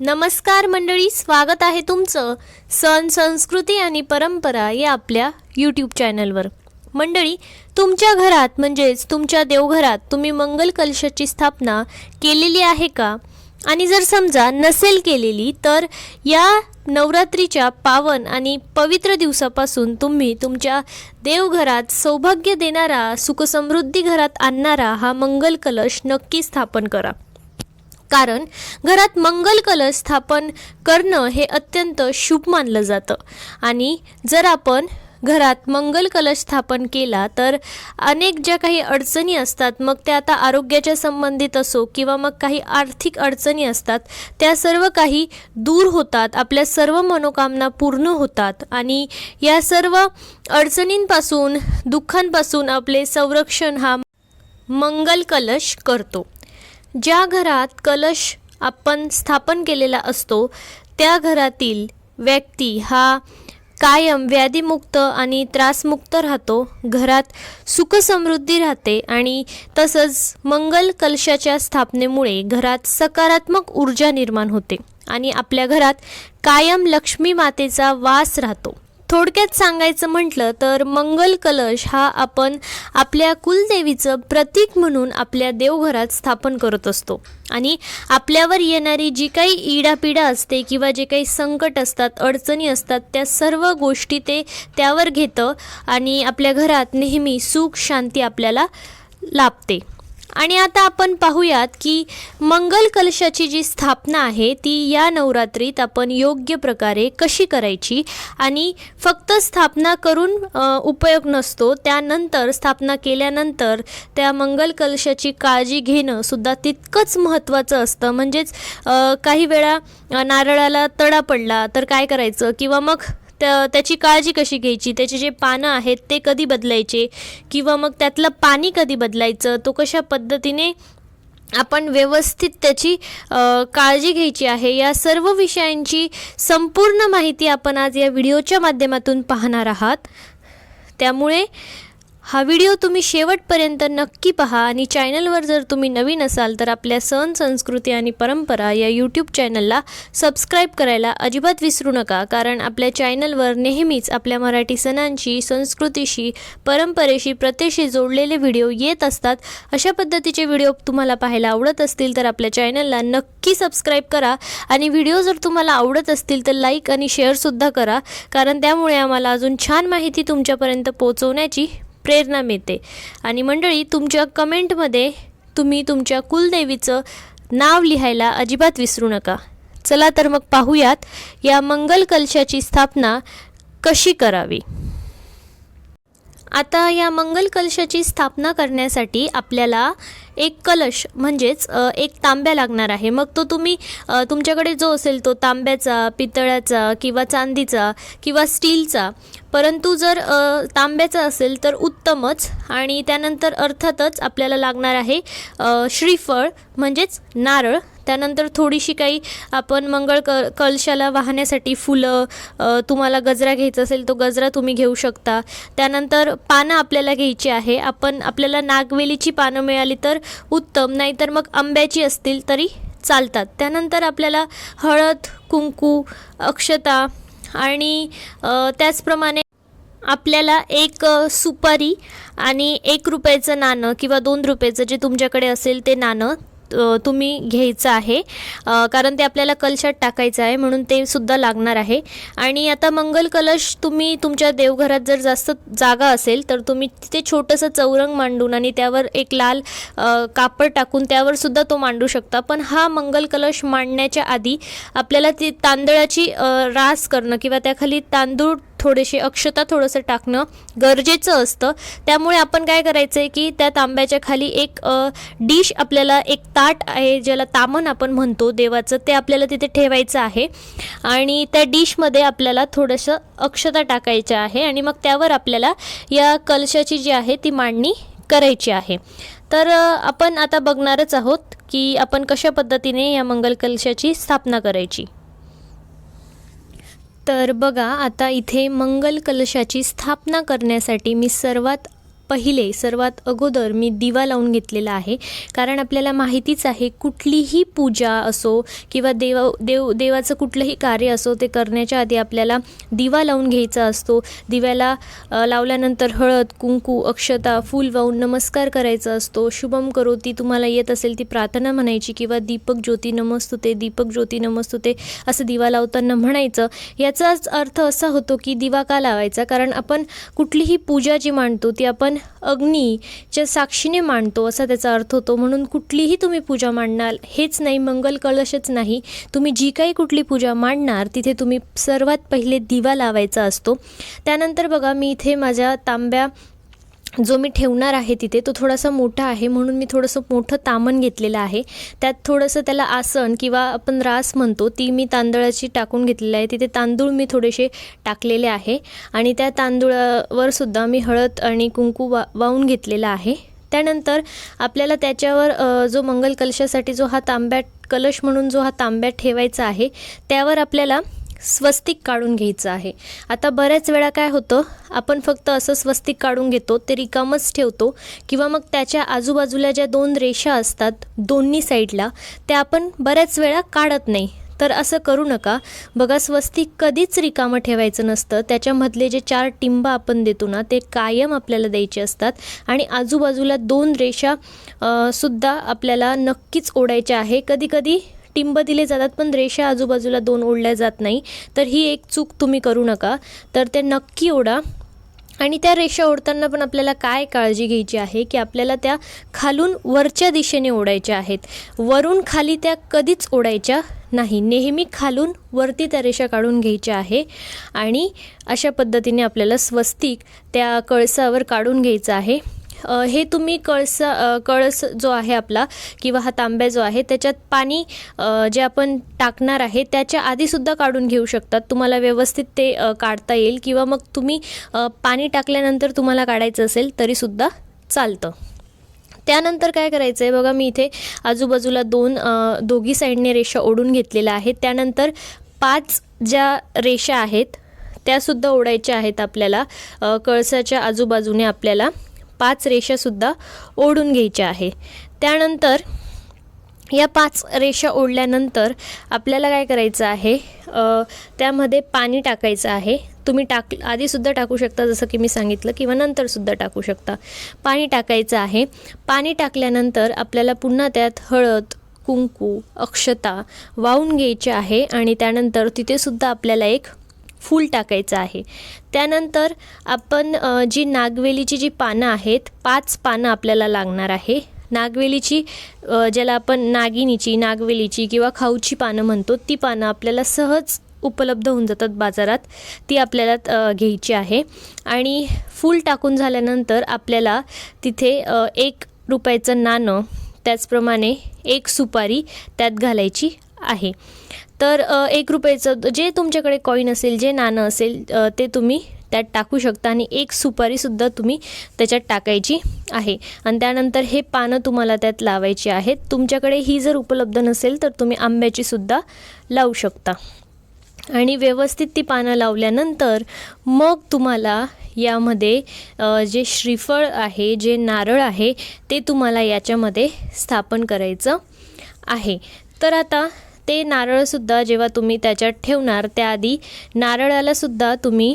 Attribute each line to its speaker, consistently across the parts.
Speaker 1: नमस्कार मंडळी स्वागत आहे तुमचं सण संस्कृती आणि परंपरा या आपल्या यूट्यूब चॅनलवर मंडळी तुमच्या घरात म्हणजेच तुमच्या देवघरात तुम्ही मंगल कलशाची स्थापना केलेली आहे का? आणि जर समजा नसेल केलेली तर या नवरात्रीच्या पावन आणि पवित्र दिवसापासून तुम्ही तुमच्या देवघरात सौभाग्य देणारा सुखसमृद्धी घरात आणणारा हा मंगल कलश नक्की स्थापन करा. कारण घरात मंगल कलश स्थापन करणं हे अत्यंत शुभ मानलं जातं. आणि जर आपण घरात मंगल कलश स्थापन केला तर अनेक ज्या काही अडचणी असतात मग त्या आता आरोग्याच्या संबंधित असो किंवा मग काही आर्थिक अडचणी असतात त्या सर्व काही दूर होतात आपल्या सर्व मनोकामना पूर्ण होतात आणि या सर्व अडचणींपासून दुःखांपासून आपले संरक्षण हा मंगल कलश करतो. ज्या घरात कलश आपण स्थापन केलेला असतो त्या घरातील व्यक्ती हा कायम व्याधीमुक्त आणि त्रासमुक्त राहतो. घरात सुखसमृद्धी राहते आणि तसंच मंगल कलशाच्या स्थापनेमुळे घरात सकारात्मक ऊर्जा निर्माण होते आणि आपल्या घरात कायम लक्ष्मी मातेचा वास राहतो. थोडक्यात सांगायचं म्हटलं तर मंगल कलश हा आपण आपल्या कुलदेवीचं प्रतीक म्हणून आपल्या देवघरात स्थापन करत असतो. आणि आपल्यावर येणारी जी काही इडापिडा असते किंवा जे काही संकट असतात अडचणी असतात त्या सर्व गोष्टी ते त्यावर घेतं आणि आपल्या घरात नेहमी सुख शांती आपल्याला लाभते. आणि आता आपण पाहूयात की मंगल कलशाची जी स्थापना आहे ती या नवरात्रीत आपण योग्य प्रकारे कशी करायची? आणि फक्त स्थापना करून उपयोग नसतो त्यानंतर स्थापना केल्यानंतर त्या मंगल कलशाची काळजी घेणं सुद्धा तितकंच महत्त्वाचं असतं. म्हणजेच काही वेळा नारळाला तडा पडला तर काय करायचं? किंवा मग त्या त्याची काळजी कशी घ्यायची? त्याचे जे पानं आहेत ते कधी बदलायचे? किंवा मग त्यातलं पाणी कधी बदलायचं? तो कशा पद्धतीने आपण व्यवस्थित त्याची काळजी घ्यायची आहे? या सर्व विषयांची संपूर्ण माहिती आपण आज या व्हिडिओच्या माध्यमातून पाहणार आहात. त्यामुळे हा व्हिडिओ तुम्ही शेवटपर्यंत नक्की पहा आणि चॅनलवर जर तुम्ही नवीन असाल तर आपल्या सण संस्कृती आणि परंपरा या यूट्यूब चॅनलला सबस्क्राईब करायला अजिबात विसरू नका. कारण आपल्या चॅनलवर नेहमीच आपल्या मराठी सणांशी संस्कृतीशी परंपरेशी प्रथेशी जोडलेले व्हिडिओ येत असतात. अशा पद्धतीचे व्हिडिओ तुम्हाला पाहायला आवडत असतील तर आपल्या चॅनलला नक्की सबस्क्राईब करा. आणि व्हिडिओ जर तुम्हाला आवडत असतील तर लाईक आणि शेअरसुद्धा करा. कारण त्यामुळे आम्हाला अजून छान माहिती तुमच्यापर्यंत पोहोचवण्याची प्रेरणा मिळते. आणि मंडळी तुमच्या कमेंटमध्ये तुम्ही तुमच्या कुलदेवीचं नाव लिहायला अजिबात विसरू नका. चला तर मग पाहूयात या मंगल कलशाची स्थापना कशी करावी? आता या मंगल कलशाची स्थापना करण्यासाठी आपल्याला एक कलश म्हणजेच एक तांब्या लागणार आहे. मग तो तुम्ही तुमच्याकडे जो असेल तो तांब्याचा पितळाचा किंवा चांदीचा किंवा स्टीलचा. परंतु जर तांब्याचा असेल तर उत्तमच आणि त्यानंतर अर्थातच आपल्याला लागणार आहे श्रीफळ म्हणजेच नारळ. त्यानंतर थोडीशी काही आपण मंगळ क कलशाला वाहण्यासाठी फुलं तुम्हाला गजरा घ्यायचा असेल तो गजरा तुम्ही घेऊ शकता. त्यानंतर पानं आपल्याला घ्यायची आहे. आपण आपल्याला नागवेलीची पानं मिळाली तर उत्तम नाहीतर मग आंब्याची असतील तरी चालतात. त्यानंतर आपल्याला हळद कुंकू अक्षता आणि त्याचप्रमाणे आपल्याला एक सुपारी आणि एक रुपयाचं नाणं किंवा दोन रुपयाचं जे तुमच्याकडे असेल ते नाणं तुम्ही घ्यायचं आहे. कारण ते आपल्याला कलशात टाकायचं आहे म्हणून ते सुद्धा लागणार आहे. आणि आता मंगल कलश तुम्ही तुमच्या देवघरात जर जास्त जागा असेल तर तुम्ही तिथे छोटंसं चौरंग मांडून आणि त्यावर एक लाल कापड टाकून त्यावर सुद्धा तो मांडू शकता. पण हा मंगल कलश मांडण्याच्या आधी आपल्याला ती तांदळाची रास करणं किंवा त्याखाली तांदूळ थोडेसे अक्षता थोडंसं टाकणं गरजेचं असतं. त्यामुळे आपण काय करायचं आहे की त्या तांब्याच्या खाली एक डिश आपल्याला एक ताट आहे ज्याला तामण आपण म्हणतो देवाचं ते आपल्याला तिथे ठेवायचं आहे. आणि त्या डिशमध्ये आपल्याला थोडंसं अक्षता टाकायच्या आहे आणि मग त्यावर आपल्याला या कलशाची जी आहे ती मांडणी करायची आहे. तर आपण आता बघणारच आहोत की आपण कशा पद्धतीने या मंगल कलशाची स्थापना करायची. तर बघा आता इथे मंगल कलशाची स्थापना करण्यासाठी मी सर्वात पहिले सर्वात अगोदर मी दिवा लावून घेतलेला आहे. कारण आपल्याला माहितीच आहे कुठलीही पूजा असो किंवा देव देव देवाचं कुठलंही कार्य असो ते करण्याच्या आधी आपल्याला दिवा लावून घ्यायचा असतो. दिव्याला लावल्यानंतर हळद कुंकू अक्षता फूल वाहून नमस्कार करायचा असतो. शुभम करोती तुम्हाला येत असेल ती प्रार्थना म्हणायची किंवा दीपक ज्योती नमस्तुते दीपक ज्योती नमस्तुते असं दिवा लावताना म्हणायचं. याचाच अर्थ असा होतो की दिवा का लावायचा? कारण आपण कुठलीही पूजा जी मांडतो ती आपण अग्नीच्या साक्षीने मांडतो असा त्याचा अर्थ होतो म्हणून कुठलीही तुम्ही पूजा मांडणार हेच नाही मंगल कलशच नाही. तुम्ही जी काही कुठली पूजा मांडणार तिथे तुम्ही सर्वात पहिले दिवा लावायचा असतो. त्यानंतर बघा मी इथे माझ्या तांब्या जो मी ठेवणार आहे तिथे तो थोडासा मोठा आहे म्हणून मी थोडंसं मोठं तामण घेतलेलं आहे. त्यात थोडंसं त्याला आसन किंवा आपण रास म्हणतो ती मी तांदळाची टाकून घेतलेली आहे. तिथे तांदूळ मी थोडेसे टाकलेले आहे आणि त्या तांदूळावर सुद्धा मी हळद आणि कुंकू वा वाहून घेतलेला आहे. त्यानंतर आपल्याला त्याच्यावर जो मंगल कलशासाठी जो हा तांब्या कलश म्हणून जो हा तांब्या ठेवायचा आहे त्यावर आपल्याला स्वस्तिक काढून घ्यायचं आहे. आता बऱ्याच वेळा काय होतं आपण फक्त असं स्वस्तिक काढून घेतो ते रिकामच ठेवतो किंवा मग त्याच्या आजूबाजूला ज्या दोन रेषा असतात दोन्ही साईडला त्या आपण बऱ्याच वेळा काढत नाही. तर असं करू नका. बघा स्वस्तिक कधीच रिकामं ठेवायचं नसतं. त्याच्यामधले जे चार टिंब आपण देतो ना ते कायम आपल्याला द्यायचे असतात आणि आजूबाजूला दोन रेषा सुद्धा आपल्याला नक्कीच ओढायच्या आहे. कधीकधी टिंब दिले जातात पण रेषा आजूबाजूला दोन ओढल्या जात नाही. तर ही एक चूक तुम्ही करू नका. तर ते नक्की ओढा. आणि त्या रेषा ओढताना पण आपल्याला काय काळजी घ्यायची आहे की आपल्याला त्या खालून वरच्या दिशेने ओढायच्या आहेत. वरून खाली त्या कधीच ओढायच्या नाही. नेहमी खालून वरती त्या रेषा काढून घ्यायच्या आहे. आणि अशा पद्धतीने आपल्याला स्वस्तिक त्या कळसावर काढून घ्यायचं आहे. हे तुम्ही कळसा कळस जो आहे आपला किंवा हा तांब्या जो आहे त्याच्यात पाणी जे आपण टाकणार आहे त्याच्या आधीसुद्धा काढून घेऊ शकतात. तुम्हाला व्यवस्थित ते काढता येईल किंवा मग तुम्ही पाणी टाकल्यानंतर तुम्हाला काढायचं असेल तरीसुद्धा चालतं. त्यानंतर काय करायचं आहे बघा मी इथे आजूबाजूला दोन दोघी साईडने रेषा ओढून घेतलेल्या आहेत. त्यानंतर पाच ज्या रेषा आहेत त्यासुद्धा ओढायच्या आहेत आपल्याला. कळसाच्या आजूबाजूने आपल्याला. पाच रेषासुद्धा ओढून घ्यायच्या आहे. त्यानंतर या पाच रेषा ओढल्यानंतर आपल्याला काय करायचं आहे? त्यामध्ये पाणी टाकायचं आहे. तुम्ही टाक आधीसुद्धा टाकू शकता जसं की मी सांगितलं किंवा नंतरसुद्धा टाकू शकता. पाणी टाकायचं आहे. पाणी टाकल्यानंतर आपल्याला पुन्हा त्यात हळद कुंकू अक्षता वाहून घ्यायचे आहे आणि त्यानंतर तिथेसुद्धा आपल्याला एक फूल टाकायचं आहे. त्यानंतर आपण जी नागवेलीची जी पानं आहेत पाच पानं आपल्याला लागणार आहे. नागवेलीची ज्याला आपण नागिनीची नागवेलीची किंवा खाऊची पानं म्हणतो ती पानं आपल्याला सहज उपलब्ध होऊन जातात बाजारात. ती आपल्याला घ्यायची आहे. आणि फूल टाकून झाल्यानंतर आपल्याला तिथे एक रुपयाचं नाणं त्याचप्रमाणे एक सुपारी त्यात घालायची. आहे. तर एक रुपयाचं जे तुमच्याकडे कॉईन असेल जे नाणं असेल ते तुम्ही त्यात टाकू शकता आणि एक सुपारीसुद्धा तुम्ही त्याच्यात टाकायची आहे. आणि त्यानंतर हे पानं तुम्हाला त्यात लावायची आहेत. तुमच्याकडे ही जर उपलब्ध नसेल तर तुम्ही आंब्याची सुद्धा लावू शकता. आणि व्यवस्थित ती पानं लावल्यानंतर मग तुम्हाला यामध्ये जे श्रीफळ आहे जे नारळ आहे ते तुम्हाला याच्यामध्ये स्थापन करायचं आहे. तर आता ते नारळसुद्धा जेव्हा तुम्ही त्याच्यात ठेवणार त्याआधी नारळालासुद्धा तुम्ही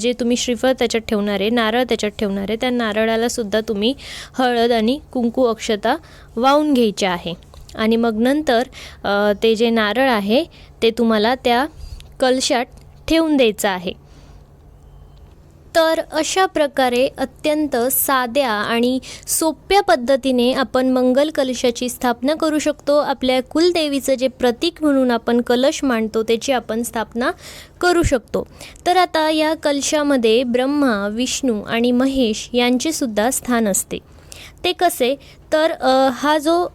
Speaker 1: जे तुम्ही श्रीफळ त्याच्यात ठेवणार आहे नारळ त्याच्यात ठेवणार आहे त्या नारळालासुद्धा तुम्ही हळद आणि कुंकू अक्षता वाहून घ्यायच्या आहे. आणि मग नंतर ते जे नारळ आहे ते तुम्हाला त्या कलशात ठेवून द्यायचं आहे. तर अशा प्रकारे अत्यंत साध्या आणि सोप्या पद्धतीने आपण मंगल कलशाची स्थापना करू शकतो. आपल्या कुलदेवीचं जे प्रतीक म्हणून आपण कलश मांडतो त्याची आपण स्थापना करू शकतो. तर आता या कलशामध्ये ब्रह्मा विष्णू आणि महेश यांचे सुद्धा स्थान असते. ते कसे? तर हा जो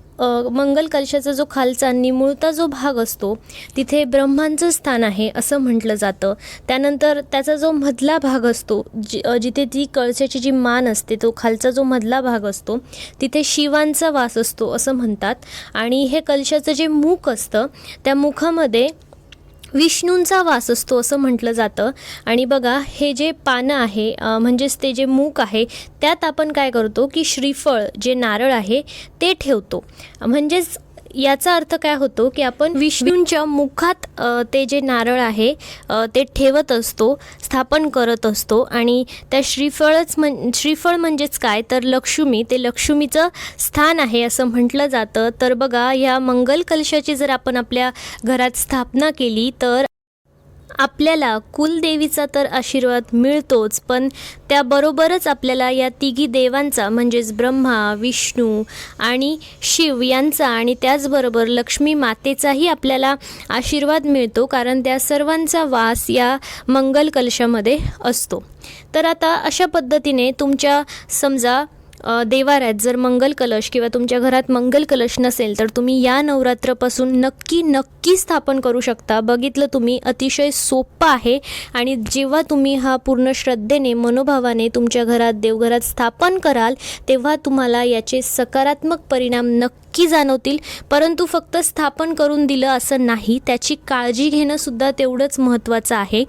Speaker 1: मंगल कलशाचा जो खालचा निमुळता जो भाग असतो तिथे ब्रह्मांचं स्थान आहे असं म्हटलं जातं. त्यानंतर त्याचा जो मधला भाग असतो जि जिथे ती कळशाची जी मान असते तो खालचा जो मधला भाग असतो तिथे शिवांचा वास असतो असं म्हणतात. आणि हे कलशाचं जे मुख असतं त्या मुखामध्ये विष्णूंचा वास असतो असं म्हटलं जातं. आणि बघा हे जे पानं आहे म्हणजेच ते जे मूक आहे त्यात आपण काय करतो की श्रीफळ जे नारळ आहे ते ठेवतो. म्हणजेच याचा अर्थ काय होतो की आपण विष्णूंच्या मुखात ते जे नारळ आहे ते ठेवत असतो स्थापन करत असतो आणि त्या श्रीफळच म्हण श्रीफळ म्हणजेच काय? तर लक्ष्मी ते लक्ष्मीचं स्थान आहे असं म्हटलं जातं. तर बघा ह्या मंगल कलशाची जर आपण आपल्या घरात स्थापना केली तर आपल्याला कुलदेवीचा तर आशीर्वाद मिळतोच पण त्याबरोबरच आपल्याला या तिघी देवांचा म्हणजेच ब्रह्मा विष्णू आणि शिव यांचा आणि त्याचबरोबर लक्ष्मी मातेचाही आपल्याला आशीर्वाद मिळतो कारण त्या सर्वांचा वास या मंगल कलशामध्ये असतो. तर आता अशा पद्धतीने तुमच्या समजा देवाऱ्यात जर मंगल कलश किंवा तुमच्या घरात मंगल कलश नसेल तर तुम्ही या नवरात्रपासून नक्की नक्की स्थापन करू शकता. बघितलं तुम्ही अतिशय सोपं आहे आणि जेव्हा तुम्ही हा पूर्ण श्रद्धेने मनोभावाने तुमच्या घरात देवघरात स्थापन कराल तेव्हा तुम्हाला याचे सकारात्मक परिणाम नक्की जाणवतील. परंतु फक्त स्थापन करून दिलं असं नाही त्याची काळजी घेणंसुद्धा तेवढंच महत्त्वाचं आहे.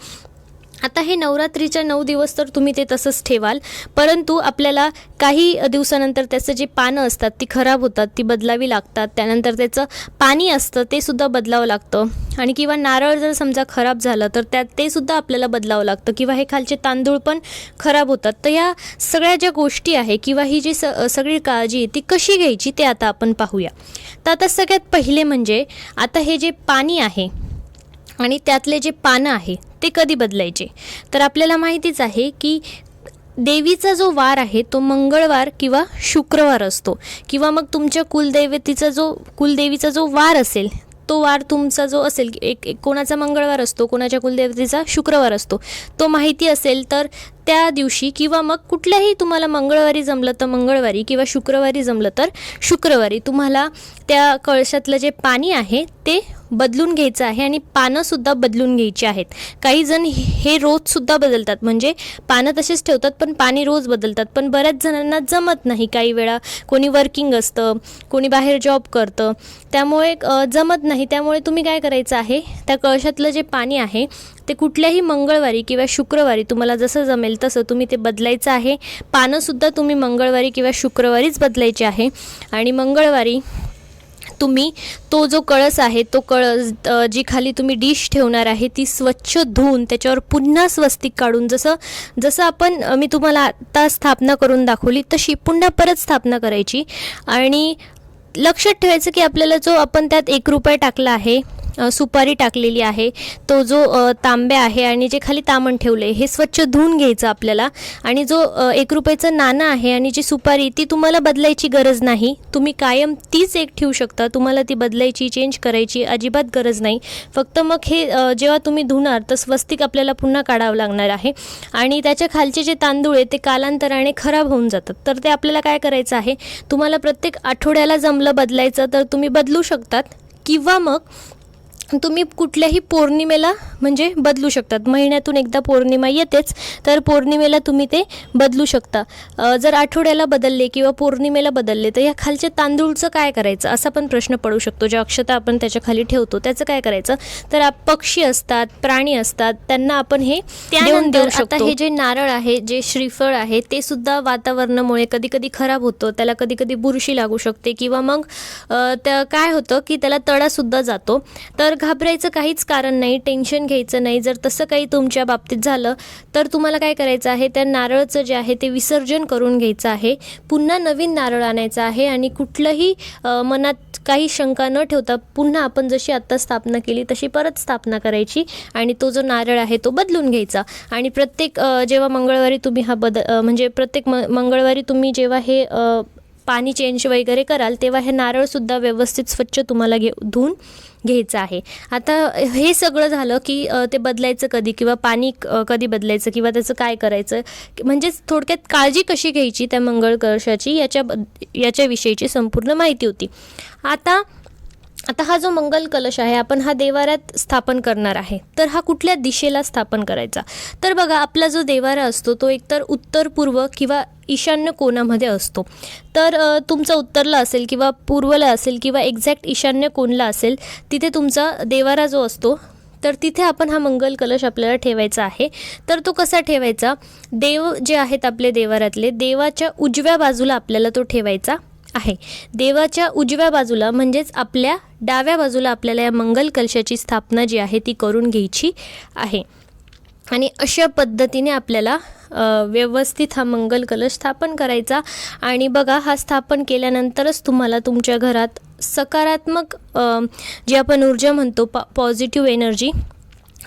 Speaker 1: आता हे नवरात्रीच्या नऊ दिवस तर तुम्ही ते तसंच ठेवाल परंतु आपल्याला काही दिवसानंतर त्याचं जे पानं असतात ती खराब होतात ती बदलावी लागतात. त्यानंतर त्याचं पाणी असतं ते सुद्धा बदलावं लागतं. आणि किंवा नारळ जर समजा खराब झालं तर त्यात ते सुद्धा आपल्याला बदलावं लागतं. किंवा हे खालचे तांदूळ पण खराब होतात. तर या सगळ्या ज्या गोष्टी आहे किंवा ही जी स सगळी काळजी आहे ती कशी घ्यायची ते आता आपण पाहूया. तर आता सगळ्यात पहिले म्हणजे आता हे जे पाणी आहे आणि त्यातले जे पानं आहे ते कधी बदलायचे? तर आपल्याला माहितीच आहे की देवीचा जो वार आहे तो मंगळवार किंवा शुक्रवार असतो. किंवा मग तुमच्या कुलदैवतीचा जो कुलदेवीचा जो वार असेल तो वार तुमचा जो असेल एक एक कोणाचा मंगळवार असतो कोणाच्या कुलदेवतेचा शुक्रवार असतो तो माहिती असेल तर त्या दिवशी किंवा मग कुठल्याही तुम्हाला मंगळवारी जमलं तर मंगळवारी किंवा शुक्रवारी जमलं तर शुक्रवारी. तुम्हाला त्या कळशातलं जे पाणी आहे ते बदलून घ्यायचं आहे आणि पानंसुद्धा बदलून घ्यायची आहेत. काही जण हे रोजसुद्धा बदलतात. म्हणजे पानं तसेच ठेवतात पण पाणी रोज बदलतात. पण बऱ्याच जणांना जमत नाही काही वेळा. कोणी वर्किंग असतं कोणी बाहेर जॉब करतं. त्यामुळे जमत नाही. त्यामुळे तुम्ही काय करायचं आहे? त्या कळशातलं जे पाणी आहे ते कुठल्याही मंगळवारी किंवा शुक्रवारी तुम्हाला जसं जमेल तसं तुम्ही ते बदलायचं आहे. पानंसुद्धा तुम्ही मंगळवारी किंवा शुक्रवारीच बदलायची आहे. आणि मंगळवारी तुम्ही तो जो कळस आहे तो कळस जी खाली तुम्ही डिश ठेवणार आहे ती स्वच्छ धुवून त्याच्यावर पुन्हा स्वस्तिक काढून जसं जसं आपण मी तुम्हाला आता स्थापना करून दाखवली तशी पुन्हा परत स्थापना करायची. आणि लक्षात ठेवायचं की आपल्याला जो आपण त्यात एक रुपये टाकला आहे सुपारी टाकलेली आहे. तो जो तांब्या आहे आणि जे खाली तामण ठेवले हे स्वच्छ धुवून घ्यायचं आपल्याला. आणि जो एक रुपयाचं नाणं आहे आणि जी सुपारी ती तुम्हाला बदलायची गरज नाही. तुम्ही कायम तीच एक ठेवू शकता. तुम्हाला ती बदलायची चेंज करायची अजिबात गरज नाही. फक्त मग हे जेव्हा तुम्ही धुणार तर स्वस्तिक आपल्याला पुन्हा काढावं लागणार आहे. आणि त्याच्या खालचे जे तांदूळ आहे ते कालांतराने खराब होऊन जातात. तर ते आपल्याला काय करायचं आहे? तुम्हाला प्रत्येक आठवड्याला जमलं बदलायचं तर तुम्ही बदलू शकतात. किंवा मग तुम्ही कुठल्याही पौर्णिमेला म्हणजे बदलू शकतात महिन्यातून एकदा पौर्णिमा येतेच तर पौर्णिमेला तुम्ही ते बदलू शकता. जर आठवड्याला बदलले किंवा पौर्णिमेला बदलले तर या खालच्या तांदूळचं काय करायचं? असा पण प्रश्न पडू शकतो. ज्या अक्षता आपण त्याच्याखाली ठेवतो त्याचं काय करायचं? तर आप- पक्षी असतात प्राणी असतात त्यांना आपण हे देऊन देऊ शकतो. आता हे जे नारळ आहे जे श्रीफळ आहे ते सुद्धा वातावरणामुळे कधी कधी खराब होतं. त्याला कधी कधी बुरशी लागू शकते किंवा मग त्या काय होतं की त्याला तडासुद्धा जातो. तर घाबरायचं काहीच कारण नाही टेन्शन घ्यायचं नाही. जर तसं काही तुमच्या बाबतीत झालं तर तुम्हाला काय करायचं आहे? त्या नारळचं जे आहे ते विसर्जन करून घ्यायचं आहे. पुन्हा नवीन नारळ आणायचं आहे आणि कुठलंही मनात काही शंका न ठेवता पुन्हा आपण जशी आत्ता स्थापना केली तशी परत स्थापना करायची आणि तो जो नारळ आहे तो बदलून घ्यायचा. आणि प्रत्येक जेव्हा मंगळवारी तुम्ही हा बद म्हणजे प्रत्येक म मंगळवारी तुम्ही जेव्हा हे पाणी चेंज वगैरे कराल तेव्हा हे नारळसुद्धा व्यवस्थित स्वच्छ तुम्हाला घे धुवून घ्यायचं आहे. आता हे सगळं झालं की ते बदलायचं कधी? किंवा पाणी कधी बदलायचं? किंवा त्याचं काय करायचं? म्हणजेच थोडक्यात काळजी कशी घ्यायची त्या मंगळ कळशाची याच्या याच्याविषयीची संपूर्ण माहिती होती. आता आता हा जो मंगल कलश आहे आपण हा देवाऱ्यात स्थापन करणार आहे. तर हा कुठल्या दिशेला स्थापन करायचा? तर बघा आपला जो देवारा असतो तो एकतर उत्तर पूर्व किंवा ईशान्य कोणामध्ये असतो. तर तुमचा उत्तरला असेल किंवा पूर्वला असेल किंवा एक्झॅक्ट ईशान्य कोणला असेल तिथे तुमचा देवारा जो असतो तर तिथे आपण हा मंगल कलश आपल्याला ठेवायचा आहे. तर तो कसा ठेवायचा? देव जे आहेत आपले देवारातले देवाच्या उजव्या बाजूला आपल्याला तो ठेवायचा. आहे. देवाच्या उजव्या बाजूला म्हणजेच आपल्या डाव्या बाजूला आपल्याला या मंगल कलशाची स्थापना जी आहे ती करून घ्यायची आहे. आणि अशा पद्धतीने आपल्याला व्यवस्थित हा मंगल कलश स्थापन करायचा. आणि बघा हा स्थापन केल्यानंतरच तुम्हाला तुमच्या घरात सकारात्मक जी आपण ऊर्जा म्हणतो पॉ पॉझिटिव्ह एनर्जी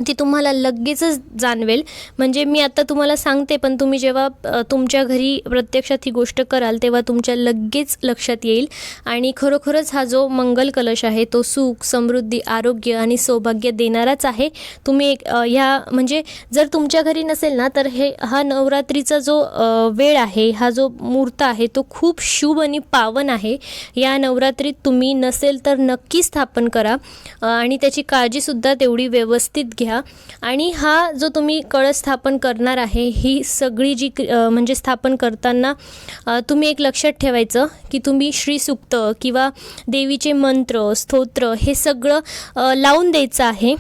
Speaker 1: ती तुम्हाला लगेचच जाणवेल. म्हणजे मी आता तुम्हाला सांगते पण तुम्ही जेव्हा तुमच्या घरी प्रत्यक्षात ही गोष्ट कराल तेव्हा तुमच्या लगेच लक्षात येईल. आणि खरोखरच हा जो मंगल कलश आहे तो सुख समृद्धी आरोग्य आणि सौभाग्य देणाराच आहे. तुम्ही एक ह्या म्हणजे जर तुमच्या घरी नसेल ना तर हे हा नवरात्रीचा जो वेळ आहे हा जो मुहूर्त आहे तो खूप शुभ आणि पावन आहे. या नवरात्रीत तुम्ही नसेल तर नक्की स्थापन करा. आणि त्याची काळजीसुद्धा तेवढी व्यवस्थित घ्या. आणि हा जो तुम्ही कळस स्थापन करणार आहे ही सगळी जी म्हणजे स्थापन करताना तुम्ही एक लक्षात ठेवायचं की तुम्ही श्रीसुक्त किंवा देवीचे मंत्र स्तोत्र हे सगळं लावून द्यायचं आहे.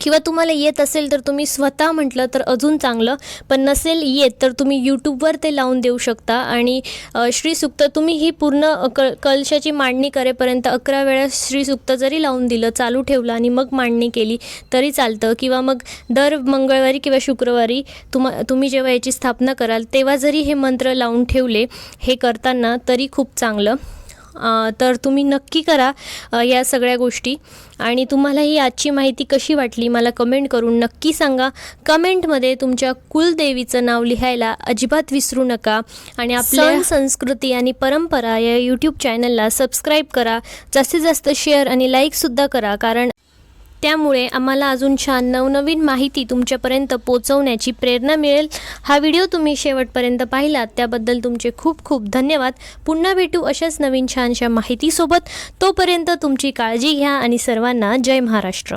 Speaker 1: किंवा तुम्हाला येत असेल तर तुम्ही स्वतः म्हटलं तर अजून चांगलं पण नसेल येत तर तुम्ही यूट्यूबवर ते लावून देऊ शकता. आणि अ, श्रीसुक्त तुम्ही ही पूर्ण क कलशाची मांडणी करेपर्यंत अकरा वेळा श्रीसुक्त जरी लावून दिलं चालू ठेवलं आणि मग मांडणी केली तरी चालतं. किंवा मग दर मंगळवारी किंवा शुक्रवारी तुम तुम्ही जेव्हा याची स्थापना कराल तेव्हा जरी हे मंत्र लावून ठेवले हे करताना तरी खूप चांगलं. तर तुम्ही नक्की करा या सगळ्या गोष्टी. आणि तुम्हाला ही आजची माहिती कशी वाटली मला कमेंट करून नक्की सांगा. कमेंटमध्ये तुमच्या कुलदेवीचं नाव लिहायला अजिबात विसरू नका. आणि आपल्या संस्कृती आणि परंपरा या यूट्यूब चॅनलला सबस्क्राईब करा. जास्तीत जास्त शेअर आणि लाईकसुद्धा करा कारण त्यामुळे आम्हाला अजून छान नवनवीन माहिती तुमच्यापर्यंत पोचवण्याची प्रेरणा मिळेल. हा व्हिडिओ तुम्ही शेवटपर्यंत पाहिलात त्याबद्दल तुमचे खूप खूप धन्यवाद. पुन्हा भेटू अशाच नवीन छानशा माहितीसोबत. तोपर्यंत तुमची काळजी घ्या आणि सर्वांना जय महाराष्ट्र.